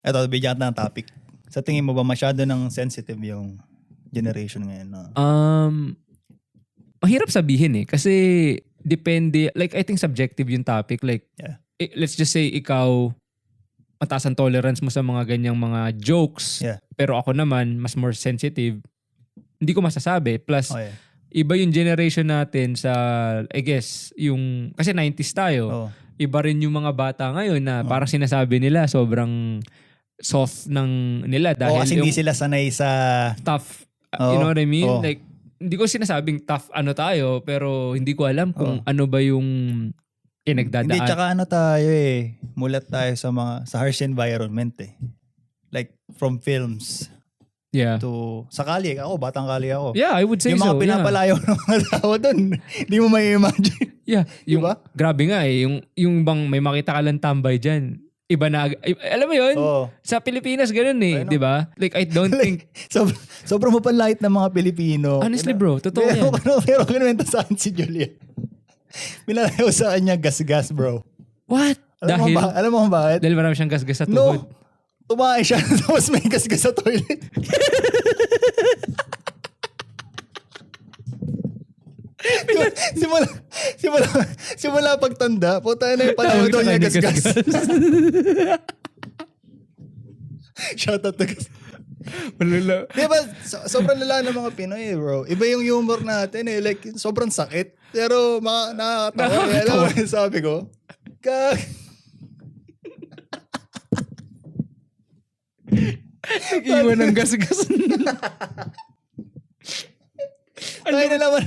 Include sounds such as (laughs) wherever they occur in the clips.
Eto, bigyan kita ng topic. Sa tingin mo ba masyado ng sensitive yung generation ngayon? No? Um, mahirap sabihin eh. Kasi depende, like I think subjective yung topic. Like, Yeah. eh, let's just say ikaw, mataas ang tolerance mo sa mga ganyang mga jokes. Yeah. Pero ako naman, mas more sensitive. Hindi ko masasabi. Plus, Oh, yeah. iba yung generation natin sa, I guess, yung, kasi 90s tayo. Oh. Iba rin yung mga bata ngayon na Oh. parang sinasabi nila sobrang soft ng nila dahil Oo, kasi yung hindi sila sanay sa... tough, Oo. you know what I mean? Oo. Like, hindi ko sinasabing tough ano tayo, pero hindi ko alam kung Oo. ano ba yung pinagdadaan. Hindi, tsaka ano tayo eh. Mulat tayo sa mga sa harsh environment eh. Like, from films yeah. to... Sa kali, ako, batang kali ako. Yeah, I would say yung mga so. pinapalayo ng mga tao doon, (laughs) hindi mo may imagine. Yeah. yeah. Yung, Diba? Grabe nga eh. Yung, yung bang may makita ka lang tambay dyan. Iba na, alam mo yun? Oo. Sa Pilipinas, ganun eh. Di ba? Like, I don't (laughs) think, Sobrang, sobrang mapanlait ng mga Pilipino. honestly bro, totoo Pero, yan. pero, pero kinuwento sa akin si Julia. Pinalayo (laughs) sa kanya gas-gas, bro. What? Alam Dahil, mo ba? Alam mo kung bakit? dahil marami siyang gasgas sa tuhod. No. Tumae siya (laughs) tapos may gas-gas sa toilet. Simula, simula, simula pagtanda, puta na yung Tawag daw niya gas-gas. (laughs) Shout out to gas. Malala. Di ba, so, sobrang lala ng mga Pinoy, bro. Iba yung humor natin eh. Like, sobrang sakit. Pero mga nakakatawa. eh. Alam mo yung sabi ko? Kag... Nag-iwan ng (laughs) gasgas. (laughs) Tangin na naman.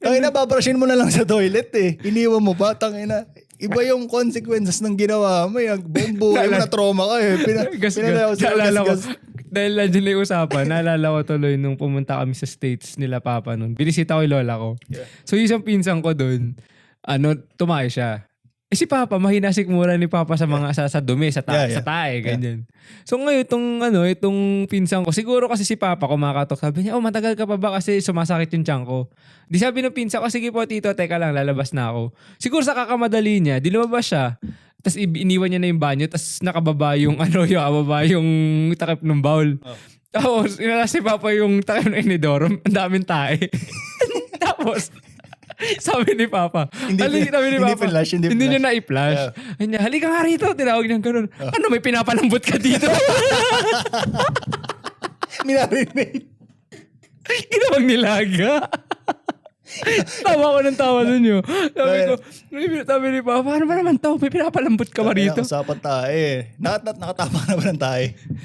Tangin na, babrushin mo na lang sa toilet eh. Iniwan mo ba? Tangin na. Iba yung consequences ng ginawa mo. Yung buong buhay mo na trauma ka eh. Pina, (laughs) sa Naalala ko, gas-gas. dahil nandiyan na yung usapan, naalala ko tuloy nung pumunta kami sa States nila Papa nun. Binisita ko yung lola ko. Yeah. So yung isang pinsan ko doon, ano, tumayo siya. Eh si Papa, mahinasik mura ni Papa sa mga sa, sa dumi, sa, ta- Yeah, yeah. sa tae, ganyan. So ngayon, itong, ano, itong pinsan ko, siguro kasi si Papa kumakatok, sabi niya, oh, matagal ka pa ba kasi sumasakit yung tiyan ko. Di sabi ng pinsan ko, sige po tito, teka lang, lalabas na ako. Siguro sa kakamadali niya, di lumabas siya. Tapos iniwan niya na yung banyo, tapos nakababa yung, (laughs) ano, yung, ababa yung takip ng bowl. Oh. Tapos, inala si Papa yung takip ng inidoro, ang daming tae. (laughs) Tapos, (laughs) sabi ni Papa, Hindi hali, pin- sabi ni hindi Papa, flash, hindi hindi niya flash. na-i-flash. Yeah. Niya, halika nga rito, tinawag niya ganun. Ano, may pinapalambot ka dito? (laughs) Minarinate. Ginawang nilaga. tawa ko ng tawa dun yun. Sabi ko, sabi ni Papa, ano ba naman to? May pinapalambot ka ba rito? Usapan tayo eh. Nakat, nat, nakatapa na ba ng tayo?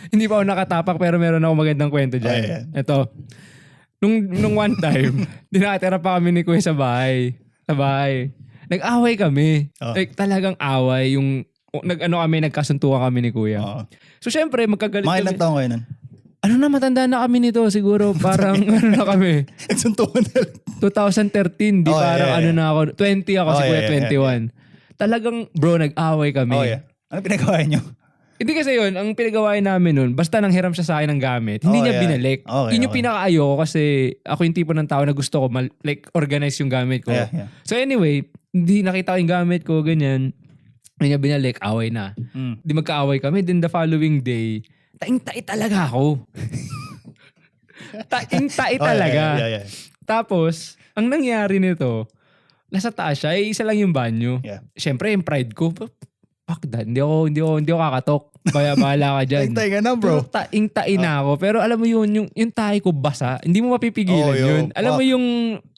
Hindi pa ako nakatapak pero meron ako magandang kwento dyan. Ayan. Ito. Nung, nung one time, (laughs) dinakatira pa kami ni Kuya sa bahay. Sa bahay. Nag-away kami. Oh. Like talagang away. Yung, o, nag, ano kami, nagkasuntukan kami ni Kuya. Oo. So syempre, magkagalit Mga kami. taong kayo nun? Ano na, matanda na kami nito. Siguro (laughs) parang ano na kami. (laughs) Nagsuntukan na lang. 2013, di Oh, parang yeah, yeah. ano na ako. 20 ako, si Oh, Kuya yeah, yeah, 21. Talagang, bro, nag-away kami. Oh yeah. Ano pinagawa niyo? Hindi kasi yun, ang pinagawain namin nun, basta nang hiram siya sa akin ng gamit, hindi Oh, niya yeah. binalik. Okay, yun yung okay. pinakaayo ko kasi ako yung tipo ng tao na gusto ko mal- like organize yung gamit ko. Yeah, yeah. So anyway, hindi nakita ko yung gamit ko, ganyan. Hindi niya binalik, away na. Mm. Di magkaaway kami. Then the following day, taing-tai talaga ako. (laughs) taing-tai Oh, talaga. Yeah, yeah, yeah. Tapos, ang nangyari nito, nasa taas siya, eh, isa lang yung banyo. Yeah. Siyempre, yung pride ko, fuck that, hindi ako, hindi ako, hindi ako kakatok. Kaya bahala ka dyan. (laughs) Tayo ka na Pero bro. taing-tai na ako. Pero alam mo yun, yung, yung tahi ko basa, hindi mo mapipigilan Oh, yo. yun. Alam mo yung,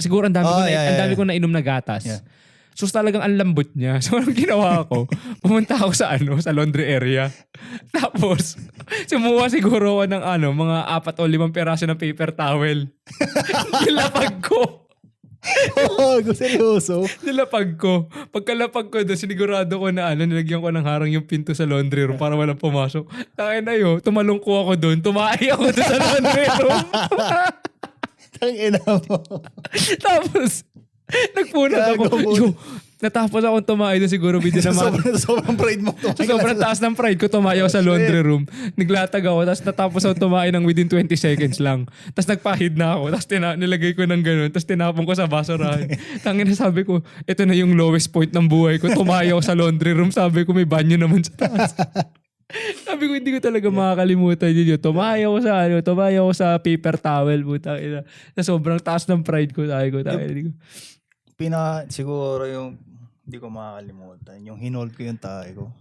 siguro ang dami, Oh, ko, na, yeah, ang dami yeah. ko na inom na gatas. Yeah. So talagang ang lambot niya. (laughs) So anong ginawa ko? Pumunta ako sa ano, sa laundry area. (laughs) Tapos, sumuha siguro ako ng ano, mga apat o limang peraso ng paper towel. Nilapag ko. (laughs) Oo, seryoso. Nilapag ko. Pagkalapag ko doon, sinigurado ko na ano, nilagyan ko ng harang yung pinto sa laundry room para walang pumasok. Takay na yun, tumalong ko ako doon, tumaay ako doon sa laundry room. (laughs) Tang ina mo. (laughs) Tapos, nagpunat ako. Yo, natapos akong tumaay doon siguro video Sa na (laughs) mga sobrang, sobrang pride mo. So, (laughs) sobrang taas ng pride ko, tumayo sa laundry room. Naglatag ako, tapos natapos ako tumain ng within 20 seconds lang. Tapos nagpahid na ako, tapos tina- nilagay ko ng ganun, tapos tinapon ko sa basurahan. (laughs) Tangin na sabi ko, ito na yung lowest point ng buhay ko. Tumayo ako sa laundry room, sabi ko may banyo naman sa taas. Sabi ko, hindi ko talaga makakalimutan yun. Tumaya ko sa, ano, tumaya ko sa paper towel, puta. ina. Na sobrang taas ng pride ko. Sabi ko, tayo, ko. Pina, siguro yung, hindi ko makakalimutan, yung hinold ko yung tae ko.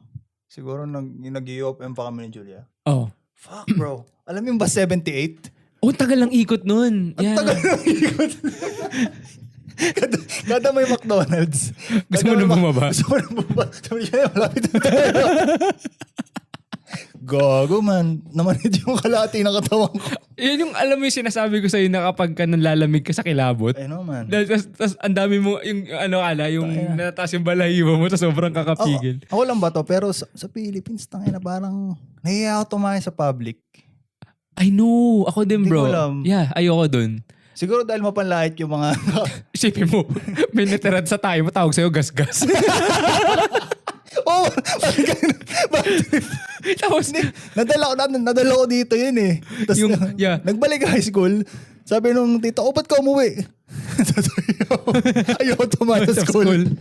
Siguro nag, yung nag-UOPM pa kami ni Julia. Oh. Fuck bro. Alam yung ba 78? Oh, tagal lang ikot nun. Yan. Tagal ng ikot. kada, kada may McDonald's. Gusto mo na bumaba? Gusto mo na bumaba. Sabi niya, malapit na tayo. (laughs) Gago man. Namanid yung kalati ng katawan ko. Yan yung, alam mo yung sinasabi ko sa'yo na kapag ka nanlalamig ka sa kilabot. I know man. Dahil tas, tas ang dami mo, yung ano ala, yung natataas yung balahibo mo, tas sobrang kakapigil. Ako, ako lang ba to? Pero sa, sa Philippines, tangina parang nahiya ako tumayo sa public. I know, ako din Hindi bro. ko alam. Yeah, ayoko dun. Siguro dahil mapanlait yung mga... (laughs) Isipin mo, may natirad sa tayo, matawag sa'yo gas-gas. (laughs) oh! (laughs) parang ganun. (laughs) Tapos, nadala ko, nad- nadala ko dito yun eh. Tapos Yung- yeah. nagbalik high school, sabi nung tito, oh, ba't ka umuwi? (laughs) Ayoko tumayo sa school. (laughs)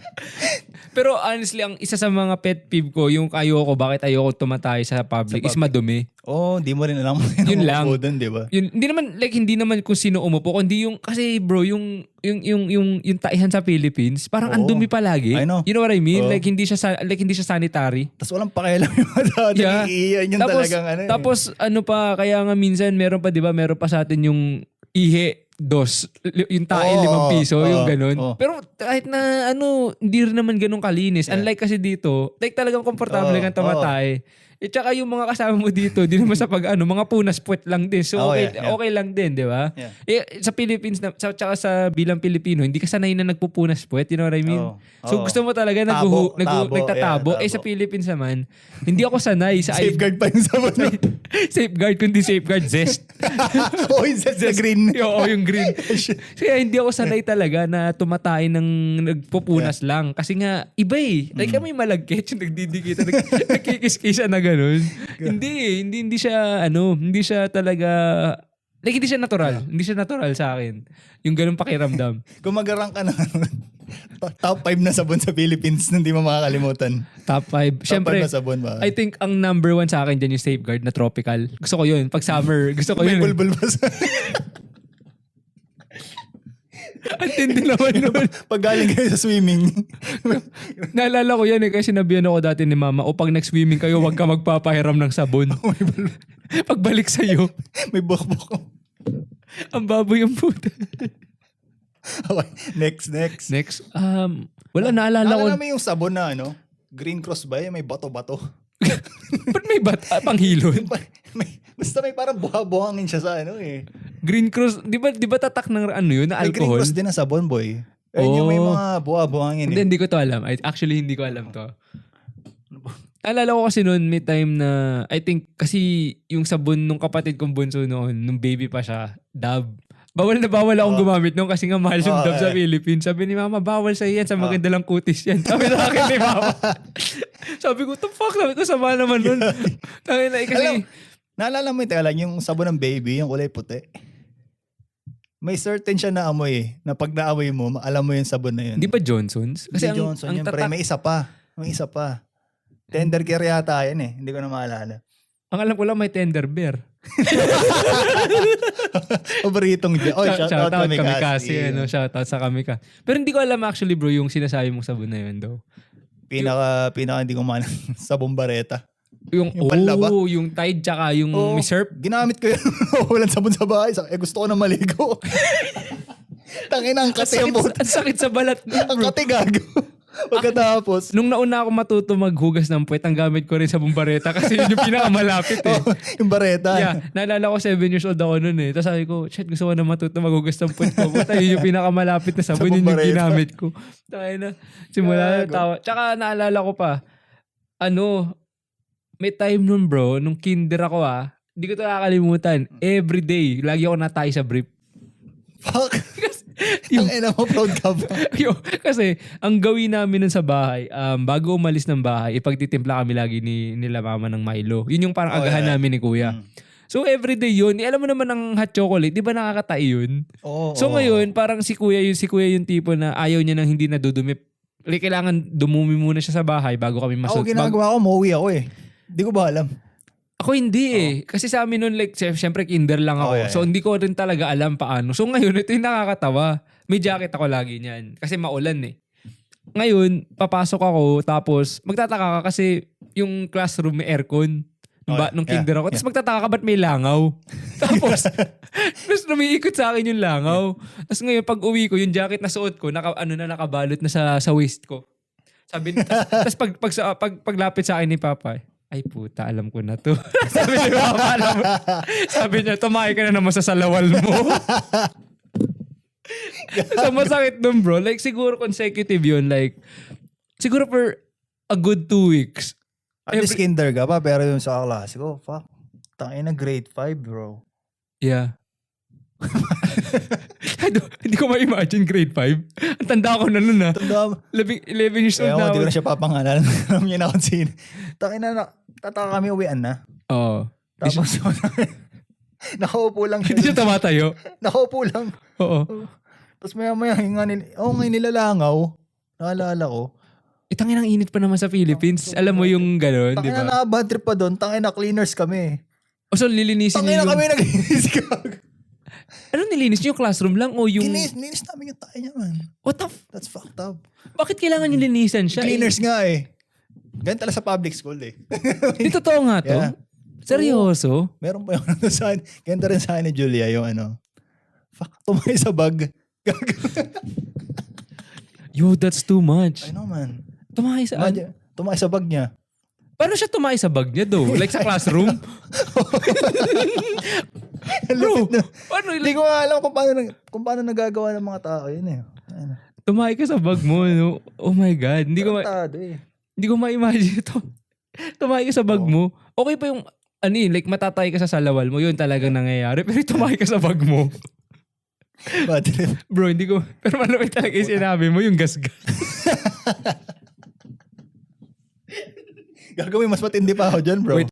pero honestly, ang isa sa mga pet peeve ko, yung ayoko, bakit ayoko tumatay sa public, is madumi. Oh, hindi mo rin alam. Yun lang. Doon, di ba? Yun, hindi naman, like, hindi naman kung sino umupo, kundi yung, kasi bro, yung, yung, yung, yung, yung taihan sa Philippines, parang ang Oo. dumi palagi. I know. You know what I mean? Oo. Like, hindi siya, sa- like, hindi siya sanitary. Tapos walang pakialam yung mga tao. Yeah. Iiyan yun tapos, talagang ano eh. tapos ano pa, kaya nga minsan meron pa, di ba, meron pa sa atin yung ihe dos, yung tae Oo, limang piso, oo, yung ganun. oo. Pero kahit na ano, hindi rin naman ganun kalinis. Unlike kasi dito, like talagang komportable Oo, kang tumatay. Eh tsaka yung mga kasama mo dito, di naman sa pag ano, mga punas puwet lang din. So Oo, okay, yeah, yeah. okay lang din, di ba? Yeah. Eh, sa Philippines, na, sa, tsaka sa bilang Pilipino, hindi ka sanay na nagpupunas puwet. You know what I mean? Oo, So oo. gusto mo talaga Tabo, naghuhu, naghu, tabo, nagtatabo. yeah, eh sa tabo. Philippines naman, hindi ako sanay sa (laughs) Safeguard pa yung sabon. (laughs) (laughs) safeguard kundi safeguard zest. oh, yung zest na green. Oo, yung green. Kaya hindi ako sanay talaga na tumatay ng nagpupunas lang. Kasi nga, iba eh. Like kami malagkit yung nagdidikita, nag, nagkikiskisa na ganun. (laughs) hindi eh. Hindi, hindi siya, ano, hindi siya talaga, like hindi siya natural. Hindi siya natural sa akin. Yung ganun pakiramdam. (laughs) Kung mag-rank ka ng (laughs) top 5 na sabon sa Philippines na hindi mo makakalimutan. Top 5. Top Siyempre, 5 na sabon ba? I think ang number one sa akin dyan yung safeguard na tropical. Gusto ko yun. Pag summer, gusto ko May yun. eh. bulbul pa sa... Ang tindi naman naman. (laughs) Pag galing kayo sa swimming. Naalala ko yan eh kasi sinabihan ako dati ni mama, o pag nag-swimming kayo, huwag ka magpapahiram ng sabon. (laughs) (laughs) Pagbalik sa'yo, may bukbok. ang baboy yung puta. Okay, next, next. Next, um, wala naalala ko. Naalala mo yung sabon na ano? Green Cross ba? Yung may bato-bato. Ba't may bat, ah, panghilon? may, basta may parang buha-buhangin siya sa ano eh. Green Cross, di ba, di ba tatak ng ano yun, na May Green alcohol? Cross din na sabon, boy. Ayun yung may Oh. mga buha-buhangin Hindi, eh. hindi ko to alam. I, actually, hindi ko alam to. Alala ko kasi noon, may time na, I think, kasi yung sabon nung kapatid kong bunso noon, nung baby pa siya, Dove. Bawal na bawal akong gumamit noon kasi nga mahal yung Oh, Dove sa eh. Philippines. Sabi ni mama, bawal sa yan, sa maganda lang kutis yan. (laughs) Sabi sa akin ni mama. (laughs) Sabi ko, the fuck? Sabi ko, sama naman nun. (laughs) Sabi na, eh, kasi, Alam, naalala mo yung, teka lang, yung sabon ng baby, yung kulay puti. May certain siya na amoy. Na pag naamoy mo, alam mo yung sabon na yun. di ba Johnson's? Kasi Hindi ang, Johnson ang yun, pre. tatak, May isa pa. May isa pa. Tender care yata yan eh. Hindi ko na maalala. ang alam ko lang may tender bear. (laughs) Paboritong dyan. Oh, shout, out, kami kami kasi. kasi. Ano, shout out sa kami ka. Pero hindi ko alam actually bro yung sinasabi mong sabon na yun daw. Pinaka, pinaka hindi ko man (laughs) sa bombareta. Yung, Yung panlaba? oh, yung Tide tsaka yung Oo, Miss Herb. Ginamit ko yun. (laughs) Walang sabon sa bahay. Sa- Eh, gusto ko na maligo. (laughs) Tangin ang kate ang sakit, ang sakit sa balat. Ang kate gago. (laughs) Pagkatapos, Nung nauna ako matuto maghugas ng puwet, ang gamit ko rin sa bumbareta kasi yun yung pinakamalapit eh. yung bareta. Yeah, naalala ko 7 years old ako noon eh. Tapos sabi ko, shit, gusto ko na matuto maghugas ng puwet ko. Puta, yun yung pinakamalapit na sabon, yun yung ginamit ko. Tayo na. Simula na tawa. Tsaka naalala ko pa, ano, may time nun bro, nung kinder ako ah, hindi ko ito nakakalimutan. Every day, lagi ako natay sa brief. Fuck. (laughs) Yung- Ang ina mo, proud ka ba? (laughs) Yo, kasi ang gawin namin nun sa bahay, um, bago umalis ng bahay, ipagtitimpla kami lagi ni nila mama ng Milo. Yun yung parang Oh, agahan yeah. namin ni kuya. Mm. So everyday yun, eh, alam mo naman ang hot chocolate, di ba nakakatai yun? Oo. So oo. ngayon, parang si kuya yun, si kuya yung tipo na ayaw niya nang hindi nadudumi. Like, kailangan dumumi muna siya sa bahay bago kami Ako masok. ginagawa ko, mauwi ako eh. Di ko ba alam? Ako hindi eh. Kasi sa amin nun, like, sy- syempre kinder lang ako. Oh, yeah, So, hindi ko rin talaga alam paano. So, ngayon, ito yung nakakatawa. May jacket ako lagi niyan. Kasi maulan eh. Ngayon, papasok ako, tapos magtataka ka kasi yung classroom may aircon. Nung, ba, Okay, nung yeah, kinder ako. Tapos magtataka ka ba't may langaw? (laughs) tapos, tapos lumiikot sa akin yung langaw. Tapos ngayon, pag uwi ko, yung jacket na suot ko, naka, ano na, nakabalot na sa, sa waist ko. Sabi, tapos pag, pag, sa- pag, paglapit sa akin ni Papa, ay puta, alam ko na to. (laughs) sabi ni Papa, alam mo. Sabi niya, tumahay ka na naman sa salawal mo. (laughs) so masakit dun bro. Like siguro consecutive yun. Like, siguro for a good two weeks. At least kinder ka pa, pero yung sa klase ko, fuck. Tangin na grade 5, bro. Yeah. (laughs) Hindi ko ma-imagine grade 5. Ang tanda ko na nun ah. Tanda mo. 11, 11 years old ako, na di ko ako. na siya papangalan. Alam niya na kung sino. Tangin na, na tataka kami uwian na. Oo. Tapos, (laughs) nakaupo lang siya. Hindi siya tumatayo. (laughs) nakaupo lang. Oo. Tapos maya maya, hinga nil, oh, ngayon nilalangaw. Naalala ko. Itangin ang init pa naman sa Philippines. Alam mo yung gano'n, di Tangin na ba? nakabad trip pa doon. Tangin na cleaners kami. O so, lilinisin Tangin niyo na yung... kami naginis ka. Ano nilinis niyo? Yung classroom lang o yung... Ginis, ninis namin yung tayo niya, man. What the f- That's fucked up. Bakit kailangan yung linisan siya? Cleaners nga eh. Ganun tala sa public school eh. (laughs) Di totoo nga to. Yeah. Seryoso? Meron pa yung ano sa ganito rin sa akin ni Julia yung ano. Fuck, tumay sa bag. (laughs) Yo, that's too much. I know man. Tumahay sa... Imagine, tumay sa bag niya. Paano siya tumahay sa bag niya though? Like sa (laughs) classroom? Bro, paano? Hindi ko nga alam kung paano, kung paano nagagawa ng mga tao yun eh. Ano, Tumahay ka sa bag mo. No? Oh my God. Hindi ko, ma- tarantado eh. Hindi ko ma-imagine ito. (laughs) tumahay ka sa bag mo. Okay pa yung... Ano yun, like matatay ka sa salawal mo, yun talagang nangyayari. (laughs) Pero tumahay ka sa bag mo. (laughs) Bad trip. Bro, hindi ko... Pero malapit talaga yung sinabi mo, yung gasgas. Gagawin mas matindi pa ako dyan bro. Wait,